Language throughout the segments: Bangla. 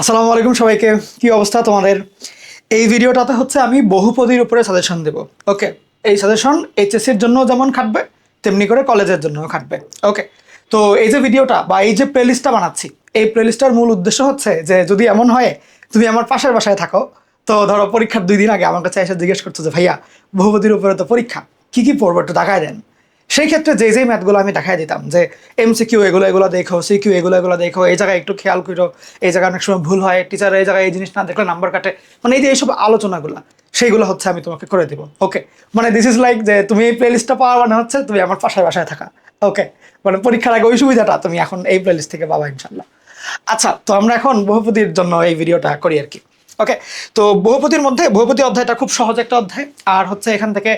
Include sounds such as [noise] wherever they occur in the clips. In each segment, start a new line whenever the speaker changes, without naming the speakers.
আসসালামু আলাইকুম সবাইকে। কি অবস্থা তোমাদের? এই ভিডিওটাতে হচ্ছে আমি বহুপদীর উপরে সাজেশন দেব। ওকে এই সাজেশন এইচএসসির জন্য যেমন খাটবে, তেমনি করে কলেজের জন্যও খাটবে। ওকে তো এই যে ভিডিওটা বা এই যে প্লেলিস্টটা বানাচ্ছি, এই প্লেলিস্টটার মূল উদ্দেশ্য হচ্ছে যে যদি এমন হয়, তুমি আমার পাশের বাসায় থাকো, তো ধরো পরীক্ষার দুই দিন আগে আমার কাছে এসে জিজ্ঞেস করছ যে, ভাইয়া, বহুপদীর উপরে তো পরীক্ষা, কি কি পড়ব একটু দেখায় দেন। সেই ক্ষেত্রে যে যে ম্যাথগুলো আমি দেখাই দিতাম, যে এমসিকিউ এগুলো এগুলো দেখো সিকিউ এগুলো এগুলো দেখো, এই জায়গায় একটু খেয়াল করো, এই জায়গায় অনেক সময় ভুল হয় টিচার এই জায়গায় এই জিনিস না দেখলে নাম্বার কাটে মানে এই যে এইসব আলোচনাগুলো, সেইগুলো হচ্ছে আমি তোমাকে করে দিব ওকে মানে দিস ইজ লাইক যে তুমি এই প্লেলিস্টটা পাওয়া মানে হচ্ছে তুমি আমার পাশায় বাসায় থাকা ওকে মানে পরীক্ষার আগে ওই সুবিধাটা তুমি এখন এই প্লেলিস্ট থেকে পাবা ইনশাল্লাহ আচ্ছা তো আমরা এখন বহুপতির জন্য এই ভিডিওটা করি আর কি ওকে তো বহুপতির মধ্যে, বহুপতি অধ্যায়টা খুব সহজ একটা অধ্যায়, আর হচ্ছে এখান থেকে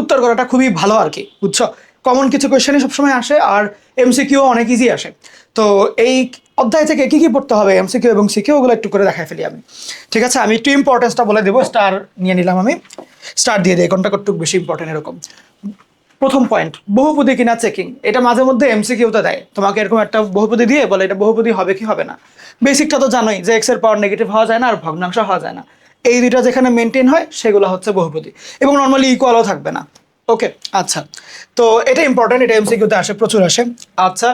উত্তর করাটা খুবই ভালো আর কি, বুঝছ? কমন কিছু কোয়েশ্চেনই সবসময় আসে আর এমসিকিউ অনেক ইজি আসে। তো এই অধ্যায় থেকে কি কি পড়তে হবে এমসিকিউ এবং সিকিউ ওগুলো একটু করে দেখাই ফেলি আমি। ঠিক আছে? আমি একটু ইম্পর্টেন্সটা বলে দেবো স্টার নিয়ে নিলাম আমি। স্টার দিয়ে দিই, কোনটা কতটুকু বেশি ইম্পর্টেন্ট এরকম। প্রথম পয়েন্ট বহুপদী কিনা চেকিং এটা মাঝে মধ্যে এমসিকিউতে দেয়। তোমাকে এরকম একটা বহুপদী দিয়ে বলে, এটা বহুপদী হবে কি হবে না। বেসিকটা তো জানোই যে এক্সের পাওয়ার নেগেটিভ হওয়া যায় না আর ভগ্নাংশ হওয়া যায় না। এই দুইটা যেখানে মেনটেন হয়, সেগুলো হচ্ছে বহুপদী। এবং নর্মালি ইকুয়ালও থাকবে না। ওকে আচ্ছা। তো এটা ইম্পর্টেন্ট এটা এমসিকিউতে আসে, প্রচুর আসে। আচ্ছা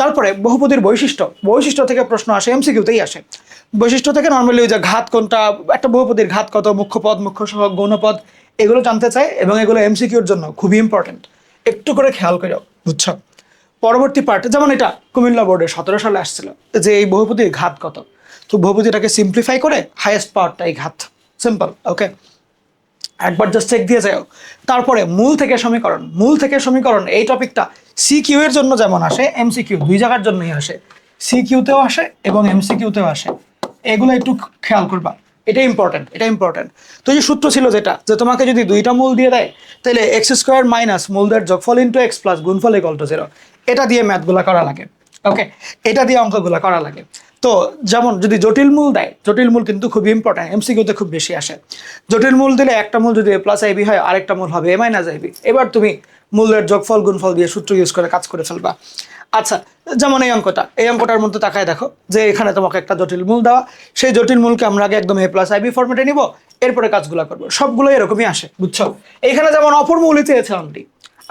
তারপরে বহুপদীর বৈশিষ্ট্য। বৈশিষ্ট্য থেকে প্রশ্ন আসে এমসিকিউতেই আসে। বৈশিষ্ট্য থেকে নর্মালি ওই যে ঘাত কোনটা, একটা বহুপদীর ঘাত কত, মুখ্য পদ, মুখ্য সহ গৌণপদ এগুলো জানতে চাই এবং এগুলো এমসিকিউর জন্য খুবই ইম্পর্টেন্ট একটু করে খেয়াল করো বুঝছ? পরবর্তী পার্ট যেমন এটা, কুমিল্লা বোর্ডে সতেরো সালে আসছিল, যে এই বহুপদীর ঘাত কত? তো বহুপদীটাকে সিম্পলিফাই করে হাইয়েস্ট পাওয়ারটাই ঘাত। সিম্পল ওকে একবার জাস্ট চেক দিয়ে যাও তারপরে মূল থেকে সমীকরণ, মূল থেকে সমীকরণ, এই টপিকটা সি কিউ এর জন্য যেমন আসে এমসিকিউ দুই জায়গার জন্যই আসে। সি কিউতেও আসে এবং এমসিকিউতেও আসে। এগুলো একটু খেয়াল করবা। এটা ইম্পর্টেন্ট এটা ইম্পর্টেন্ট তো যে সূত্র ছিল যেটা, যে তোমাকে যদি দুইটা মূল দিয়ে দেয়, তাহলে এক্স স্কোয়ার মাইনাস মূলদের যোগফল ইন্টু এক্স প্লাস গুণফল ইকল টু জিরো এটা দিয়ে ম্যাথগুলো করা লাগে ওকে এটা দিয়ে অঙ্কগুলো করা লাগে। তো যেমন যদি জটিল মূল দেয়, জটিল মূল কিন্তু খুবই ইম্পর্টেন্ট এমসিকিউতে খুব বেশি আসে। জটিল মূল দিলে একটা মূল যদি এ প্লাস আইবি হয়, আরেকটা মূল হবে এ মাইনাস আইবি এবার তুমি মূলের যোগফল, গুণফল দিয়ে সূত্র ইউজ করে, কাজ করে ফেলবা। আচ্ছা যেমন এই অঙ্কটা, এই অঙ্কটার মধ্যে তাকায় দেখো যে এখানে তোমাকে একটা জটিল মূল দেওয়া, সেই জটিল মূলকে আমরা আগে একদম এ প্লাস আইবি ফর্মেটে নিব, এরপরে কাজগুলো করব। সবগুলো এরকমই আসে, বুঝছ? এখানে যেমন অপর মূলই চেয়েছে অঙ্কটি,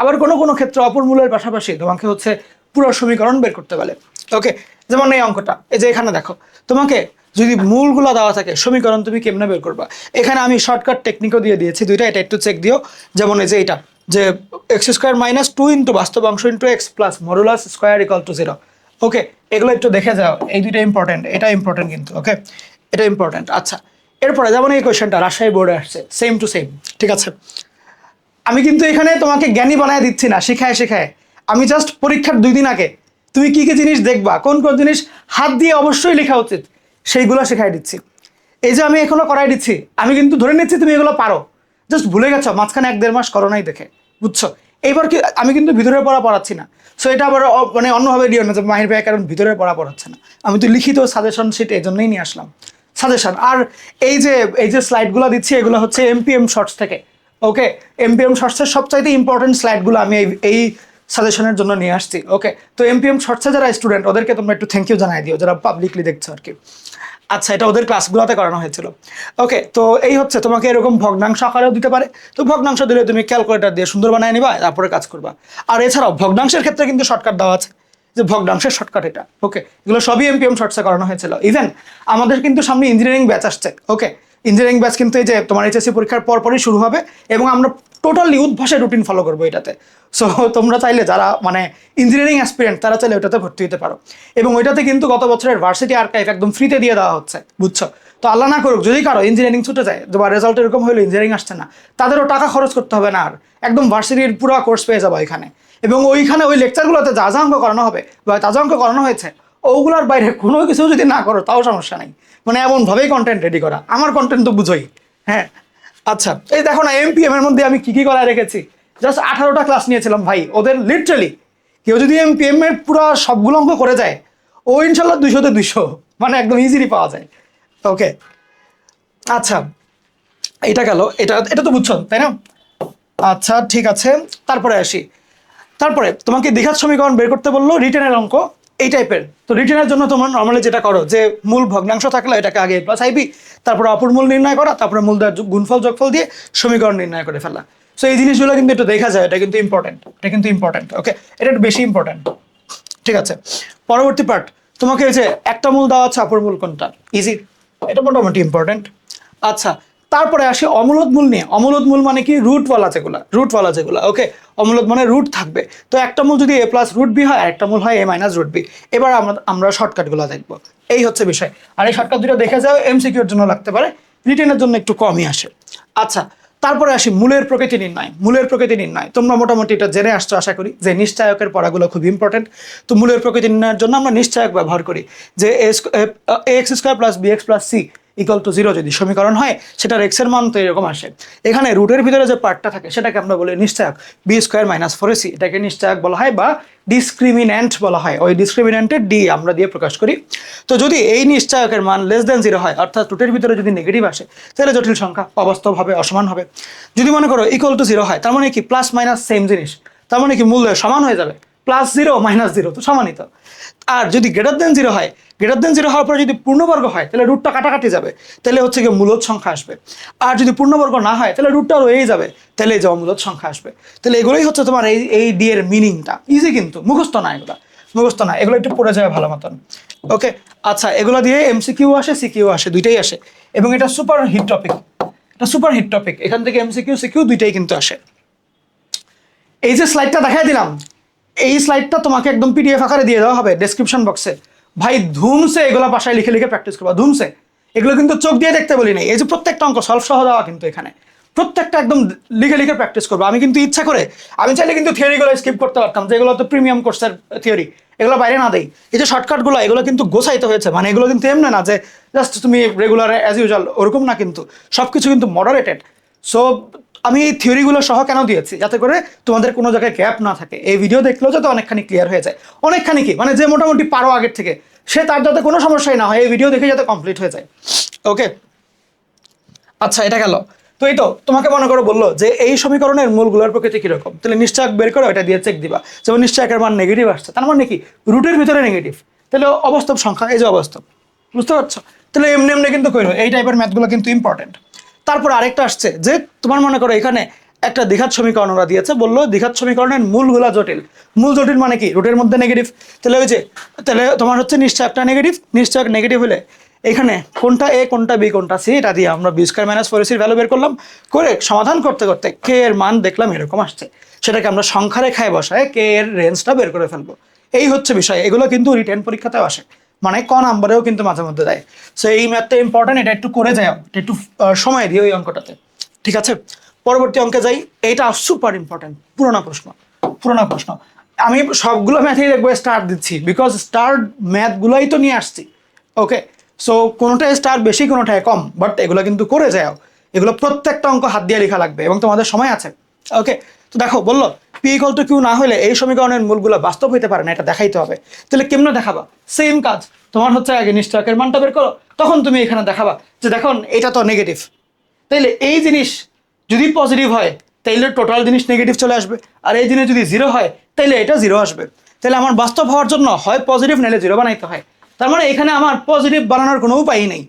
আবার কোনো কোনো ক্ষেত্রে অপর মূলের পাশাপাশি তোমাকে হচ্ছে পুরো সমীকরণ বের করতে বলে। ওকে যেমন এই অঙ্কটা, এই যে এখানে দেখো, তোমাকে যদি মূলগুলো দেওয়া থাকে, সমীকরণ তুমি কেমনে বের করবা? এখানে আমি শর্টকাট টেকনিকও দিয়ে দিয়েছি, দুইটা, এটা একটু চেক দিও। যেমন এই যে এটা যে x square minus two into বাস্তব অংশ into x plus মরুলাস square equal to zero okay এগুলো একটু দেখে যাও, এই দুইটা ইম্পর্টেন্ট এটা ইম্পর্টেন্ট কিন্তু ওকে এটা ইম্পর্টেন্ট আচ্ছা। এরপরে যেমন এই কোয়েশ্চেনটা রাজশাহী বোর্ডে আসছে সেম টু সেম ঠিক আছে? আমি কিন্তু এখানে তোমাকে জ্ঞানী বানায় দিচ্ছি না, শিখায়, শেখায়। আমি জাস্ট পরীক্ষার দুই দিন আগে তুমি কি কি জিনিস দেখবা? কোন কোন জিনিস হাত দিয়ে অবশ্যই লেখা উচিত। সেইগুলো শেখাই দিচ্ছি। এই যে আমি এখনও করাই দিচ্ছি, আমি কিন্তু ধরে নিচ্ছি তুমি এগুলো পারো। জাস্ট ভুলে গেছো, মাঝখানে এক দেড় মাস করোনাই দেখে, বুঝছ? এইবার কি, আমি কিন্তু ভিতরের পড়া পড়াচ্ছি না। সো এটা আবার মানে অন্যভাবে দিও না যে মাহির ভাই কারণ ভিতরে পড়া পড়াচ্ছে না। আমি তো লিখিত সাজেশন শিট এই জন্যই নিয়ে আসলাম। সাজেশন আর এই যে এই যে স্লাইডগুলো দিচ্ছি, এগুলো হচ্ছে এমপিএম শর্টস থেকে। ওকে এমপিএম শর্টসের সবচাইতে ইম্পর্টেন্ট স্লাইডগুলো আমি এই সাজেশনের জন্য নিয়ে আসছি। ওকে তো এমপিএম শর্টসে যারা স্টুডেন্ট ওদেরকে তোমরা একটু থ্যাংক ইউ জানাই দিও, যারা পাবলিকলি দেখছ আর কি। আচ্ছা এটা ওদের ক্লাসগুলোতে করানো হয়েছিল। ওকে তো এই হচ্ছে, তোমাকে এরকম ভগ্নাংশ আকারেও দিতে পারে। তো ভগ্নাংশ দিলে তুমি ক্যালকুলেটার দিয়ে সুন্দর বানিয়ে নিবা, তারপরে কাজ করবা। আর এছাড়াও, ভগ্নাংশের ক্ষেত্রে কিন্তু শর্টকাট দেওয়া আছে, যে ভগ্নাংশের শর্টকাট এটা। ওকে এগুলো সবই এমপিএম শর্টসে করানো হয়েছিল। ইভেন আমাদের কিন্তু সামনে ইঞ্জিনিয়ারিং ব্যাচ আসছে। ওকে ইঞ্জিনিয়ারিং ব্যাচ কিন্তু এই যে তোমার এইচএসসি পরীক্ষার পরপরই শুরু হবে এবং আমরা টোটালি উদ্ভাসে রুটিন ফলো করব এটাতে। সো তোমরা চাইলে যারা মানে ইঞ্জিনিয়ারিং অ্যাসপিরেন্ট তারা চাইলে ওটাতে ভর্তি হতে পারো। এবং ওইটাতে কিন্তু গত বছরের ভার্সিটি আর্কাইভ একদম ফ্রিতে দিয়ে দেওয়া হচ্ছে, বুঝছ? তো আল্লাহ না করুক, যদি কারও ইঞ্জিনিয়ারিং ছুটে যায় বা রেজাল্ট এরকম হলো ইঞ্জিনিয়ারিং আসছে না, তাদেরও টাকা খরচ করতে হবে না আর। একদম ভার্সিটির পুরো কোর্স পেয়ে যাব এখানে এবং ওইখানে ওই লেকচারগুলোতে যা যা অঙ্ক করানো হবে বা তাজা অঙ্ক করানো হয়েছে, ওগুলোর বাইরে কোনো কিছু যদি না করো, তাও সমস্যা নেই। মানে এমনভাবেই কন্টেন্ট রেডি করা। আমার কন্টেন্ট তো বুঝোই। হ্যাঁ। আচ্ছা এই দেখো না এমপিএম এর মধ্যে আমি কি কি করা রেখেছি? জাস্ট আঠারোটা ক্লাস নিয়েছিলাম ভাই, ওদের লিটারালি কেউ যদি এমপিএম এর পুরো সবগুলো অঙ্ক করে যায়, ও ইনশাল্লাহ দুইশোতে দুইশো। মানে একদম ইজিলি পাওয়া যায়। ওকে আচ্ছা এটা গেল। এটা এটা তো বুঝছ, তাই না? আচ্ছা ঠিক আছে। তারপরে আসি। তারপরে, তোমাকে দীঘার সমীকরণ বের করতে বলল রিটার্নের অঙ্ক। এই টাইপের তো রিটেনের জন্য তোমার নর্মালি যেটা করো, যে মূল ভগ্নাংশ থাকলে এটাকে আগে প্লাস আইবি তারপর অপর মূল নির্ণয় করা, তারপরে মূল দেওয়ার গুণফল, যোগফল দিয়ে সমীকরণ নির্ণয় করে ফেলা। সো এই জিনিসগুলো কিন্তু একটু দেখা যায়, এটা কিন্তু ইম্পর্টেন্ট এটা কিন্তু ইম্পর্টেন্ট ওকে এটা একটু বেশি ইম্পর্টেন্ট ঠিক আছে? পরবর্তী পার্ট তোমাকে যে একটা মূল দেওয়া আছে, অপর মূল কোনটা? ইজি এটা মোটামুটি ইম্পর্টেন্ট আচ্ছা তারপরে আসি অমূলদ মূল নিয়ে। অমূলদ মূল মানে কি? রুটওয়ালা যেগুলো রুটওয়ালা যেগুলো ওকে অমূলদ মানে রুট থাকবে। তো একটা মূল যদি এ প্লাস রুট বি হয়, আর একটা মূল হয় এ মাইনাস রুট বি এবার আমরা আমরা শর্টকাটগুলো দেখব। এই হচ্ছে বিষয়। আর এই শর্টকাট দুটো দেখে যাও এমসিকিউর জন্য লাগতে পারে। রিটেনের জন্য একটু কমই আসে। আচ্ছা তারপরে আসি মূলের প্রকৃতি নির্ণয়। মূলের প্রকৃতি নির্ণয়। তোমরা মোটামুটি এটা জেনে আসছো, আশা করি, যে নিশ্চায়কের পড়াগুলো খুব ইম্পর্টেন্ট তো মূলের প্রকৃতি নির্ণয়ের জন্য আমরা নিশ্চায়ক ব্যবহার করি। যে x square plus b x plus c equal to zero যদি সমীকরণ হয়, সেটার এক্সের মান তো এরকম আসে। এখানে রুটের ভিতরে যে পার্টটা থাকে, সেটাকে আমরা বলি নিশ্চায়ক। B square minus four c এটাকে নিশ্চায়ক বলা হয় বা ডিসক্রিমিন্যান্ট বলা হয়। ওই ডিসক্রিমিন্যান্টের ডি আমরা দিয়ে প্রকাশ করি। তো যদি এই নিশ্চায়কের মান লেস দেন জিরো হয়, অর্থাৎ রুটের ভিতরে যদি নেগেটিভ আসে, তাহলে জটিল সংখ্যা অবাস্তব হবে অসমান হবে। যদি মনে করো ইকুয়াল টু জিরো হয়, তার মানে কি প্লাস মাইনাস সেম জিনিস, তার মানে কি মূল্য সমান হয়ে যাবে। প্লাস জিরো মাইনাস জিরো তো সমানই তো। আর যদি গ্রেটার দেন জিরো হয় গ্রেটার দেন জিরো হওয়ার পরে যদি পূর্ণবর্গ হয়, তাহলে রুটটা কাটাকাটি যাবে, তাহলে হচ্ছে গিয়ে মূলত সংখ্যা আসবে। আর যদি পূর্ণবর্গ না হয়, তাহলে রুটটা রয়েই যাবে, তাহলে এই যে অমূলত সংখ্যা আসবে। তাহলে এগুলোই হচ্ছে তোমার এই এই ডি এর মিনিংটা ইজি কিন্তু, মুখস্থ না এগুলো, মুখস্থ না, এগুলো একটু পড়ে যাবে ভালো মতন। ওকে আচ্ছা এগুলো দিয়ে এমসিকিউ আসে সিকিউ আসে, দুইটাই আসে। এবং এটা সুপার হিট টপিক এটা সুপার হিট টপিক এখান থেকে এমসিকিউ সিকিউ দুইটাই কিন্তু আসে। এই যে স্লাইডটা দেখাই দিলাম এই স্লাইডটা তোমাকে একদম পিডিএফ আকারে দিয়ে দেওয়া হবে ডেসক্রিপশন বক্সে ভাই, ধুমসে এগুলো বাসায় লিখে লিখে প্র্যাকটিস করবা, ধুমসে। এগুলো কিন্তু চোখ দিয়ে দেখতে বলি নাই। এই যে প্রত্যেকটা অঙ্ক সলভ সহ দেওয়া কিন্তু এখানে। প্রত্যেকটা একদম লিখে লিখে প্র্যাকটিস করব। আমি কিন্তু ইচ্ছা করে, আমি চাইলে কিন্তু থিওরিগুলো স্কিপ করতে পারতাম, যে এগুলো তো প্রিমিয়াম কোর্সের থিওরি এগুলো বাইরে না দেই। এই যে শর্টকাটগুলো এগুলো কিন্তু গোছাইতে হয়েছে। মানে এগুলো কিন্তু এমনি না যে জাস্ট তুমি রেগুলার অ্যাজ ইউজুয়াল ওরকম না কিন্তু। সব কিছু কিন্তু মডারেটেড সো আমি এই থিওরিগুলো সহ কেন দিয়েছি? যাতে করে তোমাদের কোনো জায়গায় গ্যাপ না থাকে। এই ভিডিও দেখলেও যাতে অনেকখানি ক্লিয়ার হয়ে যায়। অনেকখানি কি? মানে যে মোটামুটি পারো আগের থেকে। সে তার যাতে কোনো সমস্যাই না হয়, এই ভিডিও দেখে যাতে কমপ্লিট হয়ে যায়। ওকে আচ্ছা এটা গেল। তো এই তো, তোমাকে মনে করো বলল যে এই সমীকরণের মূলগুলোর প্রকৃতি কীরকম? তাহলে নিশ্চয়ক বের করো, এটা দিয়ে চেক দিবা। যেমন নিশ্চয়কের মান নেগেটিভ আসছে। তার মানে কি? রুটের ভিতরে নেগেটিভ তাহলে অবাস্তব সংখ্যা, এই যে অবাস্তব। বুঝতে পারছ? তাহলে এমনি এমনি কিন্তু করো এই টাইপের ম্যাথগুলো কিন্তু ইম্পর্টেন্ট তারপর আরেকটা আসছে যে তোমার মনে করো এখানে একটা দ্বিঘাত সমীকরণ ওরা দিয়েছে, বলল দ্বিঘাত সমীকরণের মূলগুলা জটিল। মূল জটিল মানে কি? রুটের মধ্যে নেগেটিভ তাহলে ওই যে, তাহলে তোমার হচ্ছে নিশ্চয় একটা নেগেটিভ নিশ্চয়ক নেগেটিভ হলে এখানে কোনটা এ কোনটা বি কোনটা সি এটা দিয়ে আমরা বি স্কোয়ার মাইনাস ফোর সির ভ্যালু বের করলাম, করে সমাধান করতে করতে কে এর মান দেখলাম এরকম আসছে। সেটাকে আমরা সংখ্যা রেখায় বসায় কে এর রেঞ্জটা বের করে ফেলব। এই হচ্ছে বিষয়। এগুলো কিন্তু রিটেন পরীক্ষাতেও আসে। মানে ক নাম্বারেও কিন্তু মাঝে মধ্যে দেয়। সো এই ম্যাথটা ইম্পর্টেন্ট এটা একটু করে যাও, এটা একটু সময় দিও এই অঙ্কটাতে। ঠিক আছে? পরবর্তী অঙ্কে যাই, এইটা সুপার ইম্পর্টেন্ট পুরোনো প্রশ্ন পুরোনো প্রশ্ন। আমি সবগুলো ম্যাথেই দেখব স্টার দিচ্ছি বিকজ স্টার ম্যাথগুলোই তো নিয়ে আসছি। ওকে সো কোনোটায় স্টার বেশি কোনোটায় কম বাট এগুলো কিন্তু করে যাও। এগুলো প্রত্যেকটা অঙ্ক হাত দিয়ে লেখা লাগবে, এবং তোমাদের সময় আছে। ওকে তো দেখো, বলল পি ইকল টু কিউ না হলে এই সমীকরণের মূলগুলো বাস্তব হইতে পারে না, এটা দেখাইতে হবে। তাহলে কেমনে দেখাবা? সেম কাজ, তোমার হচ্ছে আগে নিশ্চয়কের মানটা বের করো, তখন তুমি এখানে দেখাবা যে দেখুন, এটা তো নেগেটিভ তাইলে এই জিনিস যদি পজিটিভ হয়, তাইলে টোটাল জিনিস নেগেটিভ চলে আসবে। আর এই জিনিস যদি জিরো হয়, তাইলে এটা জিরো আসবে। তাহলে আমার বাস্তব হওয়ার জন্য হয় পজিটিভ নাহলে জিরো বানাইতে হয়। তার মানে এখানে আমার পজিটিভ বানানোর কোনো উপায়ই নেই।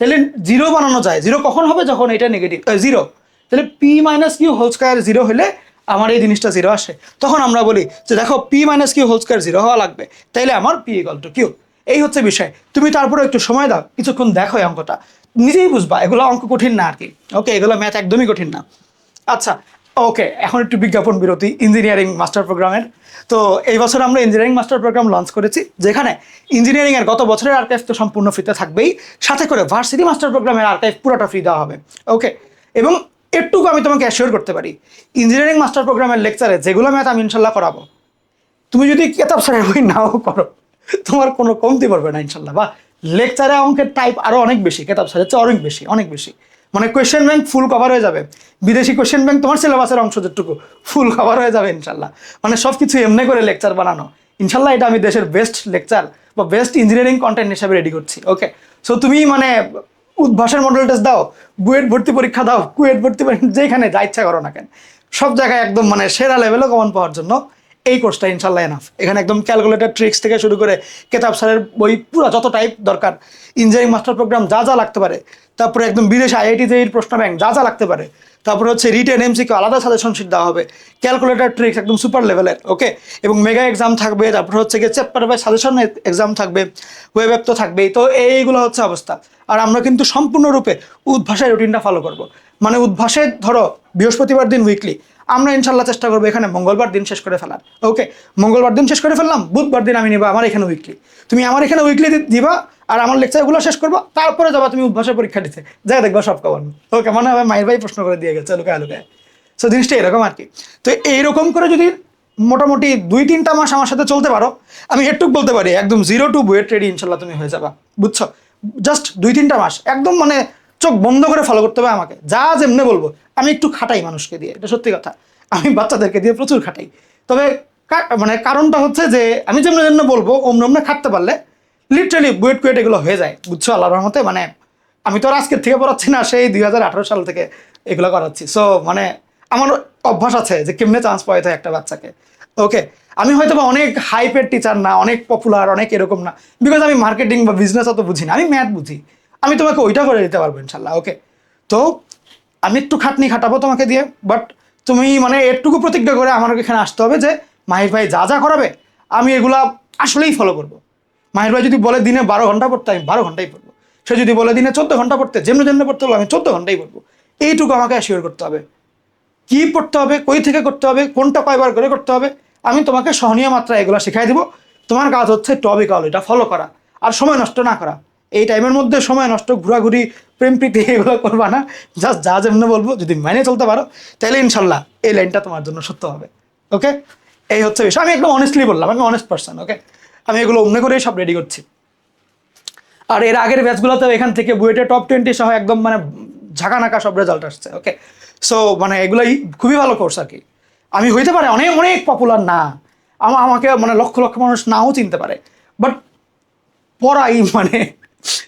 তাহলে জিরো বানানো যায়। জিরো কখন হবে? যখন এটা নেগেটিভ জিরো তাহলে p minus q whole square zero হলে আমার এই জিনিসটা জিরো আসে। তখন আমরা বলি যে দেখো p minus q whole square zero হওয়া লাগবে। তাইলে আমার পি ইকাল টু কিউ এই হচ্ছে বিষয়। তুমি তারপরে একটু সময় দাও, কিছুক্ষণ দেখো এই অঙ্কটা। নিজেই বুঝবা, এগুলো অঙ্ক কঠিন না আর কি। ওকে এগুলো ম্যাথ একদমই কঠিন না। আচ্ছা ওকে এখন একটু বিজ্ঞাপন বিরতি ইঞ্জিনিয়ারিং মাস্টার প্রোগ্রামের তো এই বছর আমরা ইঞ্জিনিয়ারিং মাস্টার প্রোগ্রাম লঞ্চ করেছি, যেখানে ইঞ্জিনিয়ারিংয়ের গত বছরের আর্কাইভ তো সম্পূর্ণ ফ্রিতে থাকবেই। সাথে করে ভার্সিটি মাস্টার প্রোগ্রামের আর্কাইভ পুরোটা ফ্রি দেওয়া হবে। ওকে এবং এটুকু আমি তোমাকে অ্যাসিওর করতে পারি। ইঞ্জিনিয়ারিং মাস্টার প্রোগ্রামের লেকচারে যেগুলো ম্যাথ আমি ইনশাল্লাহ করাবো। তুমি যদি কেতাব স্যারের বই নাও করো, তোমার কোনো কমতি পড়বে না ইনশাল্লাহ। বা লেকচারে অঙ্কের টাইপ আরও অনেক বেশি কেতাব স্যারের চেয়ে অনেক বেশি অনেক বেশি। মানে কোয়েশ্চেন ব্যাংক ফুল কভার হয়ে যাবে। বিদেশি কোয়েশ্চেন ব্যাংক তোমার সিলেবাসের অংশ যেটুকু ফুল কভার হয়ে যাবে ইনশাল্লাহ। মানে সব কিছু এমনি করে লেকচার বানানো। ইনশাল্লাহ এটা আমি দেশের বেস্ট লেকচার বা বেস্ট ইঞ্জিনিয়ারিং কন্টেন্ট হিসাবে রেডি করছি ওকে সো তুমি মানে উদ্ভাসের মডেল টেস্ট দাও, বুয়েট ভর্তি পরীক্ষা দাও, কুয়েট ভর্তি পরীক্ষা, যেখানে যা ইচ্ছা করো না কেন। সব জায়গায় একদম মানে সেরা লেভেলও কমন পাওয়ার জন্য এই কোর্সটা ইনশাল্লাহ এনাফ এখানে একদম ক্যালকুলেটর ট্রিক্স থেকে শুরু করে কেতাব স্যারের বই, পুরো যত টাইপ দরকার ইঞ্জিনিয়ারিং মাস্টার প্রোগ্রাম যা যা লাগতে পারে, তারপরে একদম বিদেশে আইআইটি জেইর প্রশ্ন ব্যাংক যা যা লাগতে পারে, তারপরে হচ্ছে রিটেন এমসিকে আলাদা সাজেশন শিট দেওয়া হবে ক্যালকুলেটর ট্রিক্স একদম সুপার লেভেলের ওকে এবং মেগা এক্সাম থাকবে, তারপরে হচ্ছে গিয়ে চ্যাপ্টার বাই সাজেশন এক্সাম থাকবে ওয়েব অ্যাপ তো থাকবেই, তো এইগুলো হচ্ছে অবস্থা। আর আমরা কিন্তু সম্পূর্ণরূপে উদ্ভাসের রুটিনটা ফলো করব। মানে উদ্ভাসে ধরো বৃহস্পতিবার দিন উইকলি আমরা ইনশাল্লাহ চেষ্টা করব এখানে মঙ্গলবার দিন শেষ করে ফেলার। ওকে মঙ্গলবার দিন শেষ করে ফেললাম, বুধবার দিন আমি নিবা আমার এখানে উইকলি তুমি আমার এখানে উইকলি দিবা আর আমার লেকচারগুলো শেষ করব, তারপরে যাবা তুমি উদ্ভাসের পরীক্ষা দিতে। যাই দেখবা সব কবার ওকে মনে হবে মায়ের ভাই প্রশ্ন করে দিয়ে গেছে, লুকায় লুকায়। সো জিনিসটা এরকম আর কি। তো এইরকম করে যদি মোটামুটি দুই তিনটা মাস আমার সাথে চলতে পারো, আমি এটুক বলতে পারি, একদম জিরো টু বুয়েট রেডি ইনশাল্লাহ তুমি হয়ে যাবা। বুঝছ? জাস্ট দুই তিনটা মাস একদম মানে চোখ বন্ধ করে ফলো করতে হবে আমাকে। যা যেমনি বলব, আমি একটু খাটাই মানুষকে দিয়ে, এটা সত্যি কথা। আমি বাচ্চাদেরকে দিয়ে প্রচুর খাটাই। তবে মানে কারণটা হচ্ছে যে, আমি যেমন যেমন বলব অমন অমনে খাটতে পারলে লিটারালি বুয়েট কুয়েট এগুলো হয়ে যায়, বুঝছ আল্লাহর রহমতে? মানে আমি তো আর আজকের থেকে পড়াচ্ছি না, সেই দুই হাজার আঠারো সাল থেকে এগুলো করাচ্ছি। সো মানে আমার অভ্যাস আছে যে, কেমনে চান্স পাওয়া যায় একটা বাচ্চাকে। ওকে আমি হয়তো বা অনেক হাইপের টিচার না, অনেক পপুলার অনেক এরকম না। বিকজ আমি মার্কেটিং বা বিজনেস অত বুঝি না, আমি ম্যাথ বুঝি। আমি তোমাকে ওইটা করে দিতে পারব ইনশাল্লাহ ওকে তো, আমি একটু খাটনি খাটাবো তোমাকে দিয়ে বাট তুমি মানে এটুকু প্রতিজ্ঞা করে আমার এখানে আসতে হবে যে, মাহির ভাই যা যা করাবে, আমি এগুলা আসলেই ফলো করব। মাহির ভাই যদি বলে দিনে বারো ঘণ্টা পড়তে, আমি বারো ঘন্টাই পড়ব। সে যদি বলে দিনে চোদ্দ ঘণ্টা পড়তে, যেমনি যেমনি পড়তে হলো আমি চোদ্দ ঘন্টাই পড়ব। এইটুকু আমাকে অ্যাসিওর করতে হবে। কি পড়তে হবে, কই থেকে করতে হবে, কোনটা কয়বার করে করতে হবে আমি তোমাকে সহনীয় মাত্রা এগুলো শেখাই দিব। তোমার কাজ হচ্ছে টপিক্যাল এটা ফলো করা। আর সময় নষ্ট না করা। এই টাইমের মধ্যে সময় নষ্ট, ঘোরাঘুরি, প্রেম প্রীতি, [laughs] এগুলো করবা না। জাস্ট যা যেমনি বলব, যদি মেনে চলতে পারো, তাহলে ইনশাল্লাহ এই লাইনটা তোমার জন্য সত্য হবে। ওকে এই হচ্ছে বিষয়। আমি একদম অনেস্টলি বললাম, আমি অনেস্ট পার্সন ওকে আমি এগুলো অমনে করেই সব রেডি করছি। আর এর আগের ব্যাচগুলোতেও এখান থেকে বুয়েটে টপ টোয়েন্টি সহ একদম মানে ঝাঁকা নাকা সব রেজাল্ট আসছে ওকে সো মানে এগুলোই খুবই ভালো কোর্স আর কি। আমি হইতে পারে অনেক অনেক পপুলার না। আমা, আমাকে মানে লক্ষ লক্ষ মানুষ নাও চিনতে পারে। বাট পড়াই মানে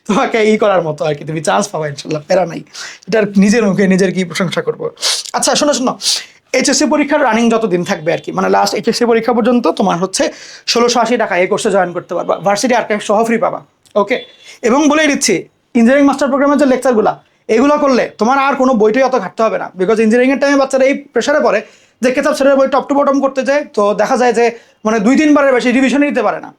তোমাকে ই করার মতো আর কি, তুমি চান্স পাবা ইনশাল্লাহ, প্যারা নাই। এটার নিজের মুখে নিজের কি প্রশংসা করব? আচ্ছা শোনো শোনো। এইচএসসি পরীক্ষার রানিং যত দিন থাকবে আর কি মানে লাস্ট এইচএসসি পরীক্ষা পর্যন্ত তোমার হচ্ছে ষোলোশো আশি টাকা এই কোর্সে জয়েন করতে পারবা। ভার্সিটি আর্কাইভ সহ ফ্রি পাবা ওকে এবং বলেই দিচ্ছি ইঞ্জিনিয়ারিং মাস্টার প্রোগ্রামের যে লেকচারগুলো এগুলো করলে তোমার আর কোনো বইটাই অত ঘাটতে হবে না। বিকজ ইঞ্জিনিয়ারিংয়ের টাইমে বাচ্চারা এই প্রেশারে পড়ে যে কেতাব ছেড়ে বই টপ টু বটম করতে যায় তো দেখা যায় যে মানে দুই তিনবারের বেশি রিভিশনই দিতে পারে না।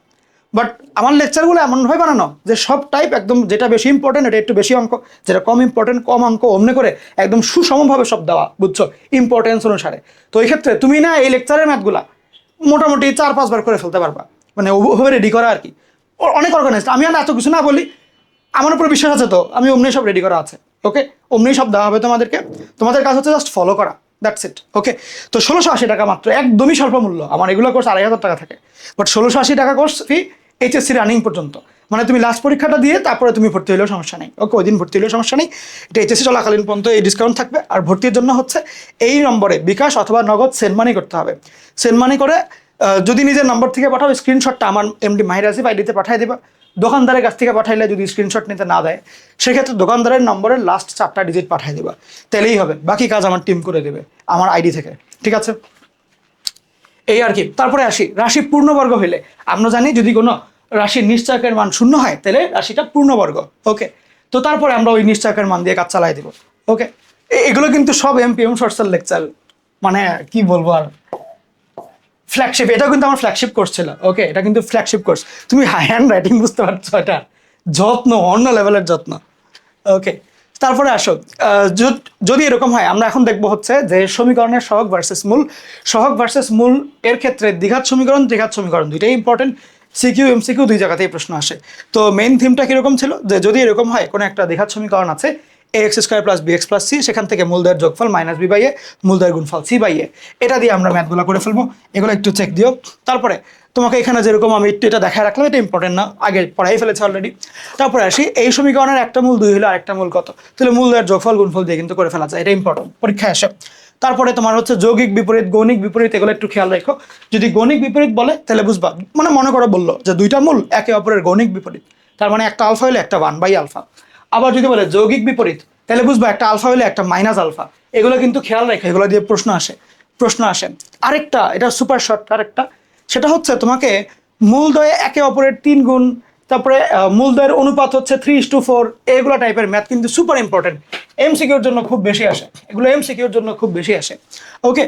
বাট আমার লেকচারগুলো এমনভাবে বানানো যে সব টাইপ একদম যেটা বেশি ইম্পর্টেন্ট এটা একটু বেশি অঙ্ক, যেটা কম ইম্পর্টেন্ট কম অঙ্ক, অমনে করে একদম সুষমভাবে সব দেওয়া, বুঝছ? ইম্পর্টেন্স অনুসারে। তো এই ক্ষেত্রে তুমি না এই লেকচারের ম্যাথগুলা মোটামুটি চার পাঁচবার করে ফেলতে পারবা। মানে ওভাবে রেডি করা আর কি। অনেক অর্গানাইজড আমি আর এত কিছু না বলি, আমার উপর বিশ্বাস আছে তো, আমি অমনি সব রেডি করা আছে ওকে অমনি সব দেওয়া হবে তোমাদেরকে। তোমাদের কাজ হচ্ছে জাস্ট ফলো করা। দ্যাটস ইট ওকে তো ষোলোশো আশি টাকা মাত্র, একদমই স্বল্প মূল্য আমার এগুলো কোর্স আড়াই হাজার টাকা থাকে। বাট ষোলোশো আশি টাকা কোর্স ফি এইচএসসি রানিং পর্যন্ত। মানে তুমি লাস্ট পরীক্ষাটা দিয়ে তারপরে তুমি ভর্তি হলেও সমস্যা নেই। ওকে ওই দিন ভর্তি হলেও সমস্যা নেই। এটা এইচএসসি চলাকালীন পর্যন্ত এই ডিসকাউন্ট থাকবে। আর ভর্তির জন্য হচ্ছে এই নম্বরে বিকাশ অথবা নগদ সেন্ড মানি করতে হবে। সেন্ড মানি করে যদি নিজের নম্বর থেকে পাঠাও স্ক্রিনশটটা আমার এমডি মাহির আসিফ আইডিতে পাঠিয়ে দেবা। দোকানদারের কাছ থেকে পাঠাইলে যদি স্ক্রিনশট নিতে না দেয়, সেক্ষেত্রে দোকানদারের নম্বরের লাস্ট চারটা ডিজিট পাঠিয়ে দেবা। তাহলেই হবে, বাকি কাজ আমার টিম করে দেবে, আমার আইডি থেকে, ঠিক আছে? এই আর কি, তারপরে আসি রাশি পূর্ণবর্গ হইলে, আমরা জানি যদি কোনো রাশির নিশ্চয়কের মান শূন্য হয় তাহলে রাশিটা পূর্ণবর্গ ওকে তো তারপরে আমরা ওই নিশ্চয়কের মান দিয়ে কাজ চালাই দেবো ওকে এগুলো কিন্তু সব এমপিএম শর্টসের লেকচার মানে কি বলব আর? ফ্ল্যাগশিপ এটাও কিন্তু আমার ফ্ল্যাগশিপ কোর্স ছিল। ওকে এটা কিন্তু ফ্ল্যাগশিপ কোর্স তুমি হ্যান্ড রাইটিং বুঝতে পারছ এটা। যত্ন, অন্য লেভেলের যত্ন। ওকে তারপরে আসো। যদি এরকম হয়, আমরা এখন দেখব হচ্ছে যে সমীকরণের সহগ ভার্সেস মূল। সহগ ভার্সেস মূল এর ক্ষেত্রে দ্বিঘাত সমীকরণ দ্বিঘাত সমীকরণ দুইটাই ইম্পর্টেন্ট সিকিউ এমসিকিউ দুই জায়গাতেই প্রশ্ন আসে। তো মেইন থিমটা কীরকম ছিল? যে যদি এরকম হয়, কোনো একটা দ্বিঘাত সমীকরণ আছে x square plus b x plus c সেখান থেকে মূলদের যোগফল মাইনাস বি বাই এ মূলদের গুণফল সি বাই এ এটা দিয়ে আমরা ম্যাথগুলো করে ফেলব। এগুলো একটু চেক দিও। তারপরে, তোমাকে এখানে যেরকম আমি একটু এটা দেখায় রাখলাম, এটা ইম্পর্টেন্ট না। আগে পড়াই ফেলেছে অলরেডি তারপরে আসি, এই সমীকরণের একটা মূল দুই হলো আরেকটা মূল কত? তাহলে মূলদের যোগফল, গুণফল দিয়ে কিন্তু করে ফেলা যায়। এটা ইম্পর্টেন্ট পরীক্ষায় আসে তারপরে তোমার হচ্ছে যৌগিক বিপরীত, গৌণিক বিপরীত, এগুলো একটু খেয়াল রাখো। যদি গৌণিক বিপরীত বলে, তাহলে বুঝবা। মানে মনে করো বলল যে দুইটা মূল একে অপরের গৌণিক বিপরীত। তার মানে একটা আলফা হলে একটা ওয়ান বাই আলফা। আবার যদি বলে যৌগিক বিপরীত, তাহলে বুঝবা একটা আলফা হলে একটা মাইনাস আলফা। এগুলো কিন্তু খেয়াল রাখো, এগুলো দিয়ে প্রশ্ন আসে প্রশ্ন আসে। আরেকটা, এটা সুপার শর্ট আরেকটা, সেটা হচ্ছে তোমাকে মূলদয়ে একে অপরের তিন গুণ, তারপরে মূলদয়ের অনুপাত হচ্ছে থ্রি টু ফোর এগুলো টাইপের ম্যাথ কিন্তু সুপার ইম্পর্টেন্ট এমসিকিউর জন্য খুব বেশি আসে, এগুলো এমসিকিউর জন্য খুব বেশি আসে। ওকে